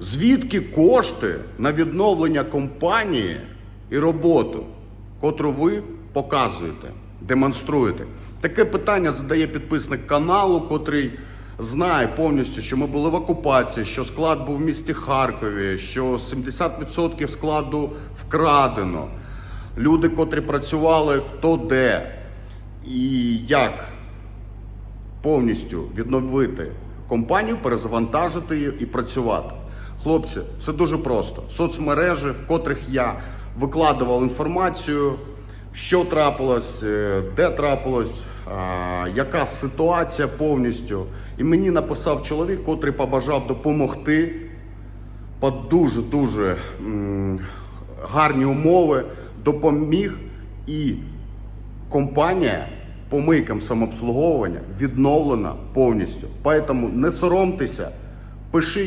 Звідки кошти на відновлення компанії і роботу, котру ви показуєте, демонструєте? Таке питання задає підписник каналу, котрий знає повністю, що ми були в окупації, що склад був в місті Харкові, що 70% складу вкрадено. Люди, котрі працювали хто де і як повністю відновити компанію, перезавантажити її і працювати. Хлопці, це дуже просто. Соцмережі, в котрих я викладував інформацію, що трапилось, е, де трапилось, яка ситуація повністю. І мені написав чоловік, котрий побажав допомогти по дуже дуже гарні умови, допоміг і компанія по мийкам самообслуговування відновлена повністю. Поэтому не соромтеся, пишіть.